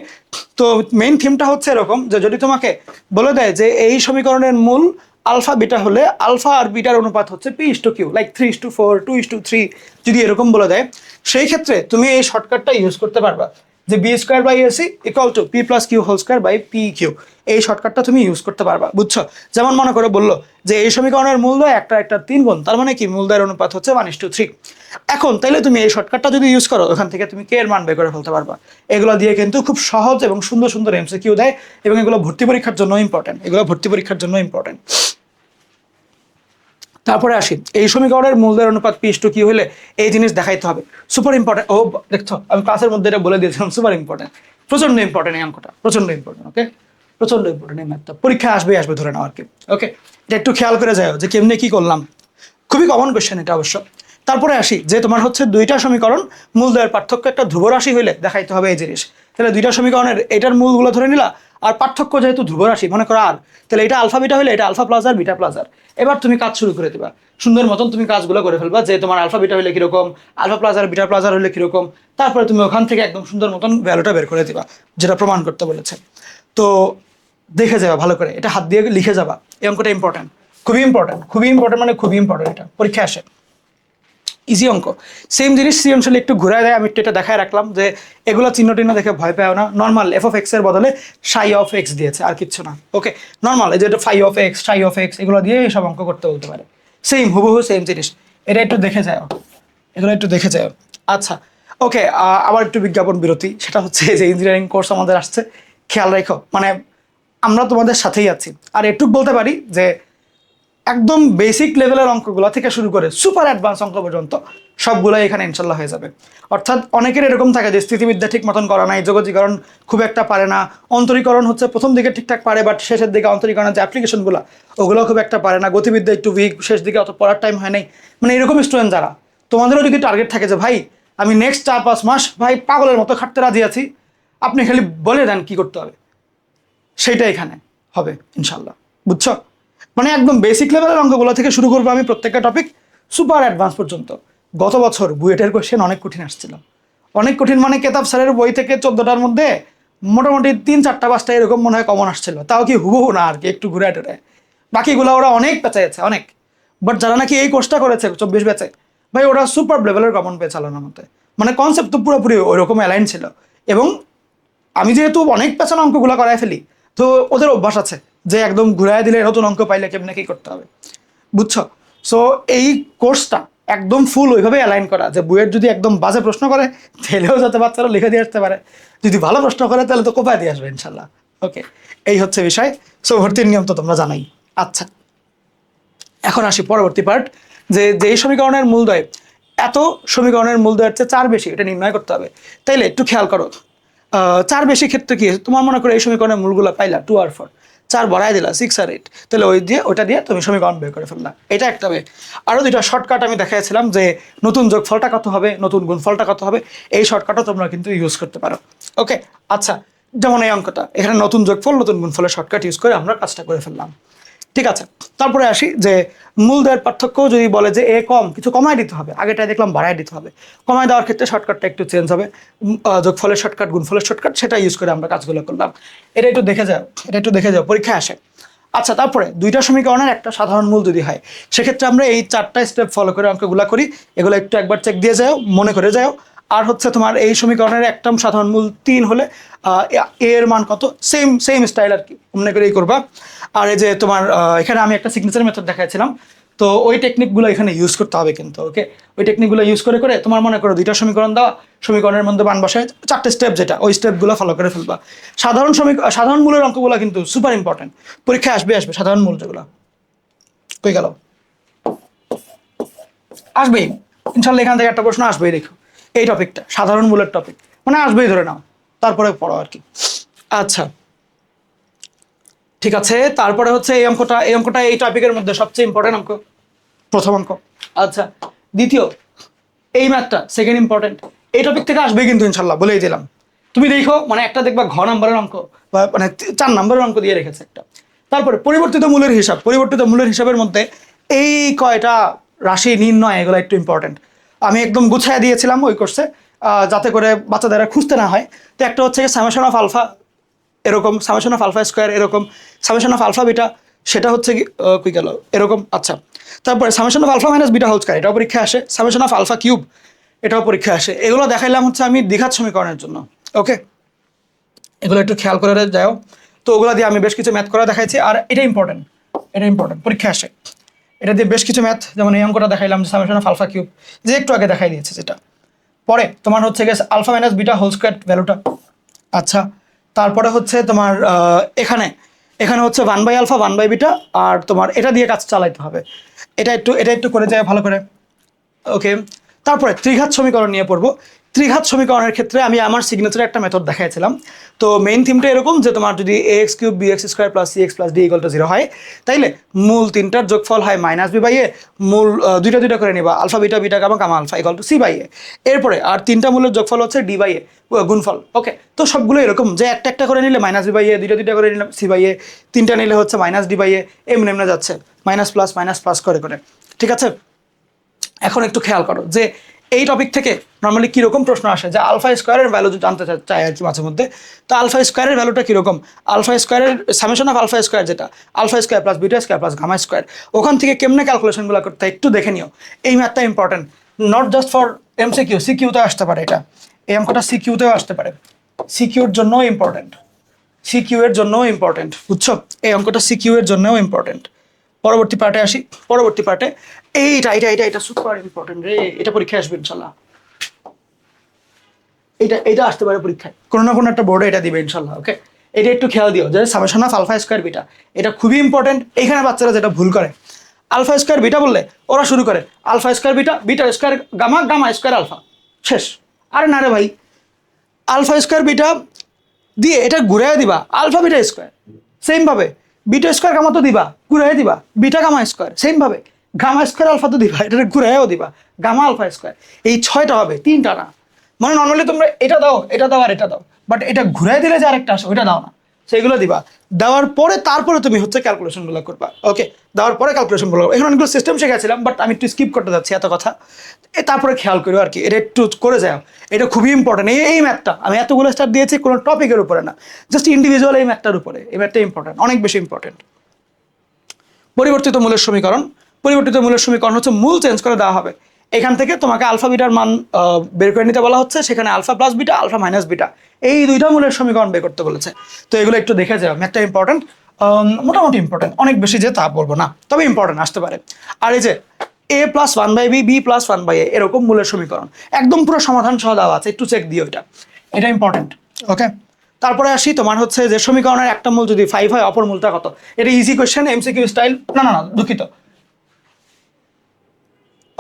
তো মেইন থিমটা হচ্ছে এরকম যে যদি তোমাকে বলে দেয় যে এই সমীকরণের মূল আলফা বিটা হলে আলফা আর বিটার অনুপাত হচ্ছে p is to q like three is to four two is to three যদি এরকম বলে দেয় সেই ক্ষেত্রে তুমি এই শর্টকাটটা ইউজ করতে পারবা। যে b square by ac equal to p plus q whole square by p q এই শর্টকাটটা তুমি ইউজ করতে পারবা, বুঝছ? যেমন মনে করে বলল যে এই সমীকরণের মূল্য একটা একটা তিন গুণ, তার মানে কি? মূলদয়ের অনুপাত হচ্ছে ওয়ান ইস টু থ্রি এখন তাইলে তুমি এই শর্টকাটটা যদি ইউজ করো, ওখান থেকে তুমি কে এর মান বের করে ফেলতে পারবা। এগুলো দিয়ে কিন্তু খুব সহজ এবং সুন্দর সুন্দর এমসি কিউ দেয় এবং এগুলো ভর্তি পরীক্ষার জন্য ইম্পর্টেন্ট এগুলো ভর্তি পরীক্ষার জন্য ইম্পর্টেন্ট তারপরে আসি। এই সমীকরণের মূলদের অনুপাত পিস টু কি হলে এই জিনিস দেখাইতে হবে। সুপার ইম্পর্টেন্ট ও, দেখছ, আমি ক্লাসের মধ্যে এটা বলে দিয়েছিলাম সুপার ইম্পর্টেন্ট প্রচণ্ড ইম্পর্টেন্ট এই অঙ্কটা প্রচণ্ড ইম্পর্টেন্ট ওকে প্রচণ্ড ইম্পর্টেন্ট এই ম্যাথটা পরীক্ষা আসবে আসবে, ধরে নাও আর কি ওকে এটা একটু খেয়াল করে যাও যে কেমনে কি করলাম। খুবই কমন কোয়েশ্চেন এটা অবশ্য। তারপরে আসি যে তোমার হচ্ছে দুইটা সমীকরণ মূলদয়ের পার্থক্য একটা ধ্রুব রাশি হইলে দেখাইতে হবে এই জিনিস। তাহলে দুইটা সমীকরণের, এটার মূলগুলো ধরে নিলা আর পার্থক্য যেহেতু ধ্রুব রাশি, মনে করো আর, তাহলে এটা আলফা বিটা হলে এটা alpha plus r beta plus r. এবার তুমি কাজ শুরু করে দিবা। সুন্দর মতন তুমি কাজগুলো করে ফেলবা যে তোমার আলফা বিটা হলে কীরকম alpha plus r beta plus r হলে কীরকম, তারপরে তুমি ওখান থেকে একদম সুন্দর মতন ভ্যালুটা বের করে দিবা, যেটা প্রমাণ করতে বলেছে। তো দেখে যাবা ভালো করে, এটা হাত দিয়ে লিখে যাবা এই অঙ্কটা ইম্পর্টেন্ট খুবই ইম্পর্টেন্ট খুবই ইম্পর্টেন্ট মানে খুবই ইম্পর্টেন্ট এটা, পরীক্ষা আসে। ইজি অঙ্ক। সেম জিনিস সৃজনশীল একটু ঘুরায় দেয়, আমি একটু এটা দেখায় রাখলাম যে এগুলো চিহ্ন টিহ্ন দেখে ভয় পাও না। নর্মাল এফ অফ এক্সের বদলে সাই অফ এক্স দিয়েছে, আর কিচ্ছু না। ওকে নর্মাল এই যে phi of x psi of x এগুলো দিয়ে সব অঙ্ক করতে বলতে পারে। সেম হুবহু সেম জিনিস। এটা একটু দেখে যায় এগুলো একটু দেখে যায় আচ্ছা ওকে আবার একটু বিজ্ঞাপন বিরতি। সেটা হচ্ছে যে ইঞ্জিনিয়ারিং কোর্স আমাদের আসছে। খেয়াল রেখো মানে আমরা তোমাদের সাথেই আছি। আর একটু বলতে পারি যে একদম বেসিক লেভেলের অঙ্কগুলো থেকে শুরু করে সুপার অ্যাডভান্স অঙ্ক পর্যন্ত সবগুলো এখানে ইনশাল্লাহ হয়ে যাবে। অর্থাৎ অনেকের এরকম থাকে যে স্থিতিবিদ্যা ঠিক মতন করা নাই, যোগজীকরণ খুব একটা পারে না, অন্তরীকরণ হচ্ছে প্রথম দিকে ঠিকঠাক পারে বাট শেষের দিকে অন্তরীকরণের যে অ্যাপ্লিকেশনগুলো ওগুলো খুব একটা পারে না। গতিবিদ্যা একটু উইক শেষ দিকে অত পড়ার টাইম হয় নাই। মানে এরকম স্টুডেন্ট যারা, তোমাদেরও যদি টার্গেট থাকে যে, ভাই, আমি নেক্সট চার, পাঁচ মাস, ভাই, পাগলের মতো খাটতে রাজি আছি, আপনি খালি বলে দেন কি করতে হবে। সেইটা এখানে হবে ইনশাল্লাহ বুঝছ? মানে একদম বেসিক লেভেলের অঙ্কগুলো থেকে শুরু করব আমি প্রত্যেকটা টপিক সুপার অ্যাডভান্স পর্যন্ত। গত বছর বুয়েটের কোশ্চেন অনেক কঠিন আসছিল। অনেক কঠিন মানে কেতাব স্যারের বই থেকে চোদ্দোটার মধ্যে মোটামুটি তিন চারটা পাঁচটা এরকম মনে হয় কমন আসছিল। তাও কি হুবহু না আর কি, একটু ঘুরে টেরে। বাকিগুলো ওরা অনেক পেঁচাইছে অনেক। বাট যারা নাকি এই কোর্সটা করেছে চব্বিশ ব্যাচে ভাই ওরা সুপার লেভেলের কমন পেয়ে চালানোর মতে। মানে কনসেপ্ট তো পুরোপুরি ওইরকম অ্যালাইন ছিল। এবং আমি যেহেতু অনেক পেছানো অঙ্কগুলো করাই ফেলি, তো ওদের অভ্যাস আছে। যে একদম ঘুরাই দিলে নতুন অঙ্ক পাইলে কেমনে কি করতে হবে? বুঝছ? সো এই কোর্সটা একদম ফুল ওইভাবে অ্যালাইন করা। যে বইয়ের যদি একদম বাজে প্রশ্ন করে, তাহলেও যাতে বাচ্চারা লিখে দিয়ে আসতে পারে। যদি ভালো প্রশ্ন করে, তাহলে তো কোপায় দিয়ে আসবে, ইনশাল্লাহ। ওকে এই হচ্ছে বিষয়। সো ভর্তির নিয়ম তো তোমরা জানাই। আচ্ছা এখন আসি পরবর্তী পার্ট যে যেই সমীকরণের মূলদয় এত সমীকরণের মূলদয়ের চেয়ে চার বেশি, এটা নির্ণয় করতে হবে। তাইলে একটু খেয়াল করো। চার বেশি ক্ষেত্রে কি, তোমার মনে করো এই সমীকরণের মূলগুলো পাইলা টু আর ফোর চার বাড়াই দিলা সিক্স আর এইট তাহলে ওই দিয়ে ওটা দিয়ে তুমি সমীকরণ বের করে ফেললা। এটা একটা ওয়ে আরও দুইটা শর্টকাট আমি দেখাইছিলাম যে নতুন যোগফলটা কত হবে, নতুন গুণফলটা কত হবে, এই শর্টকাটও তোমরা কিন্তু ইউজ করতে পারো। ওকে আচ্ছা যেমন এই অঙ্কটা, এখানে নতুন যোগফল নতুন গুণফলের শর্টকাট ইউজ করে আমরা কাজটা করে ফেললাম। ঠিক আছে, তারপরে আসি যে মূলদয়ের পার্থক্য যদি বলে যে এ কম, কিছু কমায় দিতে হবে। আগেটাই দেখলাম বাড়ায় দিতে হবে। কমায় দেওয়ার ক্ষেত্রে শর্টকাটটা একটু চেঞ্জ হবে। যোগফলের শর্টকাট গুণফলের শর্টকাট সেটা ইউজ করে আমরা কাজগুলো করলাম। এটা একটু দেখে যাও, এটা একটু দেখে যাও, পরীক্ষায় আসে। আচ্ছা তারপরে দুইটা সমীকরণের একটা সাধারণ মূল যদি হয়, সেক্ষেত্রে আমরা এই চারটা স্টেপ ফলো করে অঙ্কগুলো করি। এগুলো একটু একবার চেক দিয়ে যাও, মনে করে যাও। আর হচ্ছে তোমার এই সমীকরণের একটা সাধারণ মূল তিন হলে এর মান কত? সেম সেম স্টাইল আর কি। মনে করেই করবা। আর এই যে তোমার এখানে আমি একটা সিগনেচার মেথড দেখাচ্ছিলাম তো ওই টেকনিকগুলো এখানে ইউজ করতে হবে কিন্তু ওকে ওই টেকনিকগুলো ইউজ করে করে তোমার মনে করো দুইটা সমীকরণ দেওয়া সমীকরণের মধ্যে মান বসায়, চারটে স্টেপ যেটা, ওই স্টেপগুলো ফলো করে ফেলবা। সাধারণ সমীক সাধারণ মূলের অঙ্কগুলো কিন্তু সুপার ইম্পর্টেন্ট পরীক্ষায় আসবে আসবে, সাধারণ মূল যেগুলো। কই গেল? আসবেই। ইনশাল্লাহ এখান থেকে একটা প্রশ্ন আসবেই, দেখো। এই টপিকটা সাধারণ মূলের টপিক মানে আসবেই ধরে নাও, তারপরে পড়ো আর কি। আচ্ছা। ঠিক আছে, তারপরে হচ্ছে এই অঙ্কটা এই অঙ্কটা এই টপিকের মধ্যে সবচেয়ে ইম্পর্টেন্ট অঙ্ক, প্রথম অঙ্ক। আচ্ছা দ্বিতীয়, এই ম্যাথটা সেকেন্ড ইম্পর্টেন্ট এই টপিক থেকে আসবে কিন্তু ইনশাল্লাহ, বলেই দিলাম। তুমি দেখো মানে একটা দেখবা ঘ নাম্বারের অঙ্ক, বা মানে চার নাম্বারের অঙ্ক দিয়ে রেখেছে একটা। তারপরে পরিবর্তিত মূলের হিসাব, পরিবর্তিত মূলের হিসাবের মধ্যে এই কয়টা রাশি নির্ণয়, এগুলো একটু ইম্পর্টেন্ট আমি একদম গুছায় দিয়েছিলাম ওই কোর্সে যাতে করে বাচ্চাদের খুঁজতে না হয়। তো একটা হচ্ছে সামেশন অফ আলফা এরকম সামেশন অফ আলফা স্কোয়ার, এরকম সামেশন অফ আলফা বিটা, সেটা হচ্ছে কি কই গেল? এরকম আচ্ছা। তারপরে summation of alpha minus beta whole square, এটাও পরীক্ষা আসে। সামেশন অফ আলফা কিউব, এটাও পরীক্ষা আসে। এগুলো দেখাইলাম হচ্ছে আমি দীঘার সমীকরণের জন্য, ওকে? এগুলো একটু খেয়াল করে যাও। তো ওগুলো দিয়ে আমি বেশ কিছু ম্যাথ করা দেখাইছি, আর এটা ইম্পর্টেন্ট এটা ইম্পর্টেন্ট পরীক্ষা আসে। এটা দিয়ে বেশ কিছু ম্যাথ যেমন এই অঙ্কটা দেখাইলাম যে সামেশন অফ আলফা কিউব, যে একটু আগে দেখাই দিয়েছে যেটা। পরে তোমার হচ্ছে গেছে alpha minus beta whole square ভ্যালুটা। আচ্ছা তারপরে হচ্ছে তোমার এখানে এখানে হচ্ছে one by alpha one by beta আর তোমার এটা দিয়ে কাজ চালাইতে হবে। এটা একটু এটা একটু করে যায় ভালো করে। ওকে তারপরে ত্রিঘাত সমীকরণ নিয়ে পড়ব। ত্রিঘাত সমীকরণের ক্ষেত্রে আমি আমার সিগনেচারে একটা মেথড দেখাইছিলাম। তো মেইন থিমটা এরকম যে তোমার যদি a x cube b x square plus c x plus d equal to zero হয়, তাইলে মূল তিনটার যোগফল হয় মাইনাস বি বাই এ মূল দুইটা দুইটা করে নিবা alpha beta beta gamma gamma alpha equal to c by a এরপরে আর তিনটা মূলের যোগফল হচ্ছে ডি বাই এ গুণফল। ওকে তো সবগুলো এরকম, যে একটা একটা করে নিলে মাইনাস বি বাই এ দুইটা দুইটা করে নিলে সি বাই এ তিনটা নিলে হচ্ছে মাইনাস ডি বাই এ এমনি এমনি যাচ্ছে। মাইনাস প্লাস মাইনাস প্লাস করে করে। ঠিক আছে? এখন একটু খেয়াল করো যে এই টপিক থেকে নর্মালি কীরকম প্রশ্ন আসে? যে আলফা স্কোয়ারের ভ্যালু জানতে চাই আর কি মাঝে মধ্যে, তো আলফা স্কোয়ারের ভ্যালুটা কীরকম? আলফা স্কোয়ারের সামেশন অফ আলফা স্কোয়ার যেটা alpha square plus beta square plus gamma square ওখান থেকে কেমনে ক্যালকুলেশনগুলো করতে একটু দেখে নিও। এই ম্যাথটা important not just for M C Q C কিউতেও আসতে পারে এটা। এই অঙ্কটা সি কিউতেও আসতে পারে। সি কিউর জন্যও ইম্পর্টেন্ট সি কিউ এর জন্যও ইম্পর্টেন্ট বুঝছ? এই অঙ্কটা সি কিউ এর জন্যও ইম্পর্টেন্ট পরবর্তী পার্টে আসি। পরবর্তী পার্টে এইটা এটা এটা এটা সুপার ইম্পর্টেন্ট রে। এটা পরীক্ষায় আসবে ইনশাল্লাহ। এটা এটা আসতে পারে পরীক্ষায়। কোনো না কোনো একটা বোর্ডে এটা দিবে ইনশাল্লাহ ওকে এটা একটু খেয়াল দিও, যে summation of alpha square beta এটা খুবই ইম্পর্টেন্ট এখানে বাচ্চারা যেটা ভুল করে আলফা স্কোয়ার বিটা বললে ওরা শুরু করে alpha square beta beta square gamma gamma square alpha শেষ। আরে না রে ভাই আলফা স্কোয়ার বিটা দিয়ে এটা ঘুরাই দিবা আলফা বিটা স্কোয়ার সেমভাবে বিটা স্কোয়ার গামা তো দিবা ঘুরাই দিবা, বিটা গামা স্কোয়ার সেমভাবে গামা স্কোয়ার আলফা তো দিবা এটা ঘুরাইও দিবা গামা আলফা স্কোয়ার এই ছয়টা হবে, তিনটা না। মানে নর্মালি তোমরা এটা দাও এটা দাও আর এটা দাও। বাট এটা ঘুরাই দিলে যে আরেকটা আসো, ওইটা দাও না। সেইগুলো দিবা। দেওয়ার পরে তারপরে তুমি হচ্ছে ক্যালকুলেশনগুলো করবা। ওকে দেওয়ার পরে ক্যালকুলেশনগুলো এখন অনেকগুলো সিস্টেম শিখেছিলাম বাট আমি একটু স্কিপ করতে যাচ্ছি এত কথা। এ তারপরে খেয়াল করো আর কি, এটা একটু করে যাও। এটা খুবই ইম্পর্টেন্ট এই এই ম্যাথটা আমি এতগুলো স্টার দিয়েছি কোনো টপিকের উপরে না। জাস্ট ইন্ডিভিজুয়াল এই ম্যাথটার উপরে। এই ম্যাথটা ইম্পর্টেন্ট অনেক বেশি ইম্পর্টেন্ট পরিবর্তিত মূলের সমীকরণ। পরিবর্তিত মূলের সমীকরণ হচ্ছে মূল চেঞ্জ করে দেওয়া হবে। এখান থেকে তোমাকে আলফা বিটার মান বের করে নিতে বলা হচ্ছে। সেখানে alpha plus beta, alpha minus beta. এই দুইটা মূলের সমীকরণ বের করতে বলেছে। তো এগুলো একটু দেখে যাও ম্যাথটা ইম্পর্টেন্ট মোটামুটি ইম্পর্টেন্ট অনেক বেশি যে তা বলব না, তবে ইম্পর্টেন্ট আসতে পারে। আর এই যে a plus one by b b plus one by a এরকম মূলের সমীকরণ। একদম পুরো সমাধান সহ দেওয়া আছে, একটু চেক দিও এটা। এটা ইম্পর্টেন্ট ওকে তারপরে আসি, তোমার হচ্ছে যে সমীকরণের একটা মূল যদি ফাইভ হয়, অপর মূলটা কত? এটা ইজি কোয়েশ্চেন এমসিকিউ স্টাইল না না না, দুঃখিত।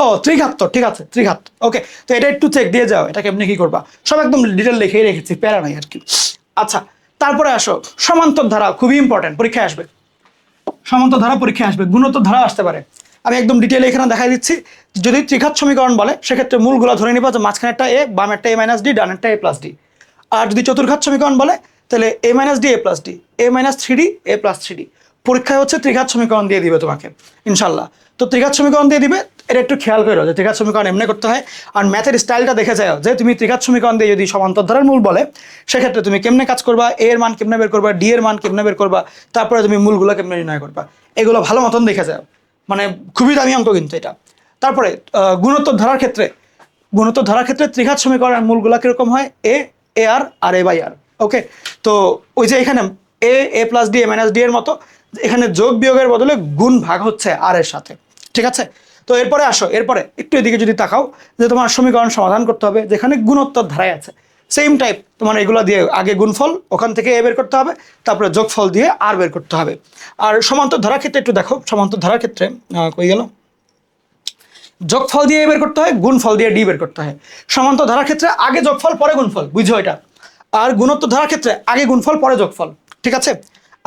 ও, ত্রিঘাত তো, ঠিক আছে, ত্রিঘাত। ওকে তো এটা একটু চেক দিয়ে যাও, এটা কেমনি কি করবা? সব একদম ডিটেল লিখেই রেখেছি, প্যারা নাই আর কি। আচ্ছা তারপরে আসো, সমান্তর ধারা খুবই ইম্পর্টেন্ট পরীক্ষায় আসবে। সমান্তর ধারা পরীক্ষায় আসবে, গুণোত্তর ধারা আসতে পারে। আমি একদম ডিটেলে এখানে দেখাই দিচ্ছি, যদি ত্রিঘাত সমীকরণ বলে, সেক্ষেত্রে মূলগুলো ধরে নিবা যে মাঝখানেরটা এ বামেরটা এ মাইনাস ডি ডানেরটা এ প্লাস ডি আর যদি চতুর্ঘাত সমীকরণ বলে, তাহলে a minus d a plus d a minus three d a plus three d পরীক্ষায় হচ্ছে ত্রিঘাত সমীকরণ দিয়ে দিবে তোমাকে, ইনশাল্লাহ। তো ত্রিঘাত সমীকরণ দিয়ে দিবে এটা একটু খেয়াল করো যে ত্রিঘাত সমীকরণ এমনি করতে হয়। আর ম্যাথের স্টাইলটা দেখে যাও। যে তুমি ত্রিঘাত সমীকরণ দিয়ে যদি সমান্তর ধারার মূল বলে, সেক্ষেত্রে তুমি কেমনে কাজ করবা? এ এর মান কেমনে বের করবা? ডি এর মান কেমনে বের করবা? তারপরে তুমি মূলগুলো কেমনে নির্ণয় করবা? এগুলো ভালো মতন দেখে যাও। মানে খুবই দামি অঙ্ক কিন্তু এটা। তারপরে গুণোত্তর ধারার ক্ষেত্রে। গুণোত্তর ধারার ক্ষেত্রে ত্রিঘাত সমীকরণের মূলগুলো কীরকম হয়? এ এ আর আর এ বাই আর ওকে তো ওই যে এখানে a a plus d a minus d এর মতো, এখানে যোগ বিয়োগের বদলে গুণ ভাগ হচ্ছে আর এর সাথে। ঠিক আছে? তো এরপরে আসো, এরপরে একটু এদিকে যদি তাকাও, যে তোমার সমীকরণ সমাধান করতে হবে, যেখানে গুণোত্তর ধারায় আছে। সেম টাইপ তোমার এগুলো দিয়ে আগে গুণফল, ওখান থেকে এ বের করতে হবে, তারপরে যোগফল দিয়ে আর বের করতে হবে। আর সমান্তর ধারার ক্ষেত্রে একটু দেখো, সমান্তর ধারার ক্ষেত্রে কই গেল? যোগফল দিয়ে এ বের করতে হয়, গুণফল দিয়ে ডি বের করতে হয়। সমান্তর ধারার ক্ষেত্রে আগে যোগফল, পরে গুণফল বুঝো এটা? আর গুণোত্তর ধারার ক্ষেত্রে আগে গুণফল, পরে যোগফল, ঠিক আছে?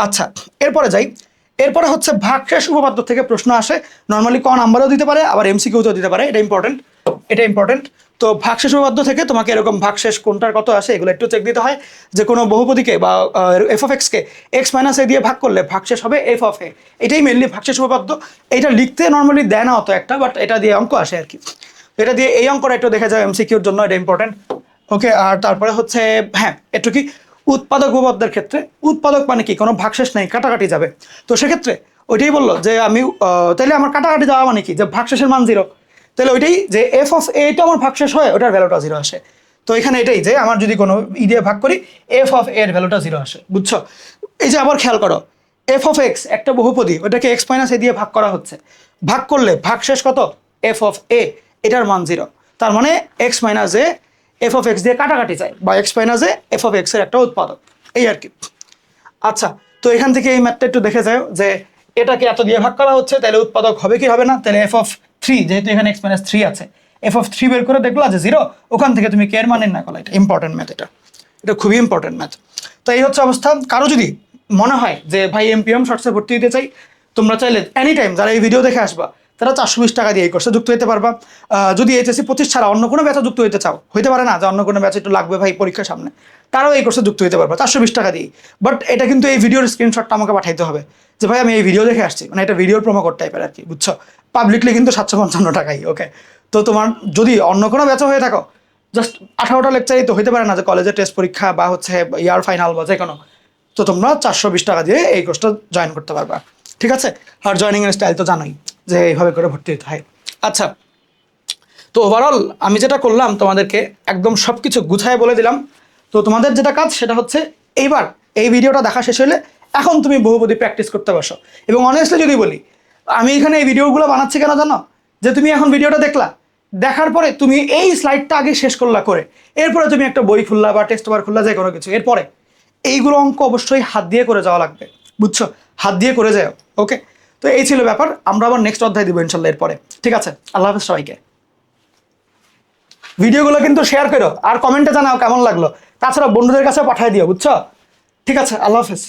আচ্ছা এরপরে যাই। এরপরে হচ্ছে ভাগশেষ উপপাদ্য থেকে প্রশ্ন আসে। নর্মালি ক নাম্বারও দিতে পারে, আবার এমসি এমসিকিউতেও দিতে পারে। এটা ইম্পর্টেন্ট এটা ইম্পর্টেন্ট তো ভাগশেষ উপপাদ্য থেকে তোমাকে এরকম ভাগশেষ কোনটার কত আসে, এগুলো একটু চেক দিতে হয়। যে কোনো বহুপদীকে বা এফ অফ এক্সকে এক্স মাইনাস এ দিয়ে ভাগ করলে ভাগশেষ হবে এফ অফ এ এটাই মেনলি ভাগশেষ উপপাদ্য এটা লিখতে নর্মালি দেয় না অত একটা বাট এটা দিয়ে অঙ্ক আসে আর কি। এটা দিয়ে এই অঙ্কটা একটু দেখা যায় এমসি এমসিকিউর জন্য, এটা ইম্পর্টেন্ট ওকে আর তারপরে হচ্ছে হ্যাঁ একটু কি উৎপাদক উপপাদ্যের ক্ষেত্রে উৎপাদক মানে কি? কোনো ভাগশেষ নেই, কাটাকাটি যাবে। তো সেক্ষেত্রে ওইটাই বলল যে আমি তাহলে আমার কাটাকাটি যাওয়া মানে কি? যে ভাগশেষের মান জিরো তাহলে ওইটাই যে এফ অফ এটা আমার ভাগশেষ হয়, ওটার ভ্যালুটা জিরো আসে। তো এখানে এটাই যে আমার যদি কোনো ই দিয়ে ভাগ করি এফ অফ এর ভ্যালুটা জিরো আসে। বুঝছ? এই যে আবার খেয়াল করো এফ অফ এক্স একটা বহুপদী, ওটাকে এক্স মাইনাস এ দিয়ে ভাগ করা হচ্ছে। ভাগ করলে ভাগশেষ কত? এফ অফ এ এটার মান জিরো তার মানে x minus a f of x দিয়ে কাটাকাটি যায় বা এক্স এ এফ অফ এক্সের একটা উৎপাদক। এই আর কি। আচ্ছা তো এখান থেকে এই ম্যাথটা একটু দেখে যাও যে এটাকে এত দিয়ে ভাগ করা হচ্ছে, তাহলে উৎপাদক হবে কি হবে না? তাহলে এফ অফ থ্রি যেহেতু এখানে এক্স মাইনাস থ্রি আছে এফ অফ থ্রি বের করে দেখল যে জিরো ওখান থেকে তুমি কে এর মান না করলা? এটা ইম্পর্টেন্ট ম্যাথ এটা। এটা খুবই ইম্পর্টেন্ট ম্যাথ তো এই হচ্ছে অবস্থা। কারও যদি মনে হয় যে, ভাই এমপিএম শর্টসে ভর্তি দিতে চাই, তোমরা চাইলে এনি টাইম যারা এই ভিডিও দেখে আসবা তারা চারশো বিশ টাকা দিয়ে এই কোর্সে যুক্ত হতে পারবা। যদি এইচএসসি পঁচিশ ছাড়া অন্য কোনো ব্যাচে যুক্ত হতে চাও, হইতে পারে না যে অন্য কোনো ব্যাচে একটু লাগবে ভাই পরীক্ষার সামনে। তারাও এই কোর্সে যুক্ত হতে পারবা, চারশো বিশ টাকা দিয়ে বাট এটা কিন্তু এই ভিডিওর স্ক্রিনশটটা আমাকে পাঠাইতে হবে যে, ভাই, আমি এই ভিডিও দেখে আসছি। মানে এটা ভিডিওর প্রোমো কোড টাইপের আর কি বুঝছ? পাবলিকলি কিন্তু সাতশো পঞ্চান্ন টাকাই ওকে তো তোমার যদি অন্য কোনো ব্যাচে হয়ে থাকো জাস্ট আঠারোটা লেকচারই তো হইতে পারে না যে কলেজের টেস্ট পরীক্ষা বা হচ্ছে ইয়ার ফাইনাল বা যে কোনো। তো তোমরা চারশো বিশ টাকা দিয়ে এই কোর্সটা জয়েন করতে পারবা, ঠিক আছে? আর জয়েনিংয়ের স্টাইল তো জানোই। যে এইভাবে করে ভর্তি হতে হয়। আচ্ছা তো ওভারঅল আমি যেটা করলাম তোমাদেরকে একদম সব কিছু গুছায় বলে দিলাম। তো তোমাদের যেটা কাজ সেটা হচ্ছে এইবার এই ভিডিওটা দেখা শেষ হলে এখন তুমি বহুপদী প্র্যাকটিস করতে বসো। এবং অনেস্টলি যদি বলি, আমি এখানে এই ভিডিওগুলো বানাচ্ছি কেন জানো? যে তুমি এখন ভিডিওটা দেখলা, দেখার পরে তুমি এই স্লাইডটা আগে শেষ করলা করে, এরপরে তুমি একটা বই খুললা বা টেস্ট পেপার খুললা, যে কোনো কিছু। এরপরে এইগুলো অঙ্ক অবশ্যই হাত দিয়ে করে যাওয়া লাগবে, বুঝছ? হাত দিয়ে করে যাও ওকে তো এই ছিল ব্যাপার। আমরা আবার নেক্সট অধ্যায় দিব ইনশাল্লাহ এরপরে। ঠিক আছে? আল্লাহ হাফেজ সবাইকে। ভিডিওগুলো কিন্তু শেয়ার করো। আর কমেন্টে জানাও কেমন লাগল। তাছাড়া বন্ধুদের কাছে পাঠিয়ে দিও, বুঝছ? ঠিক আছে, আল্লাহ হাফেজ।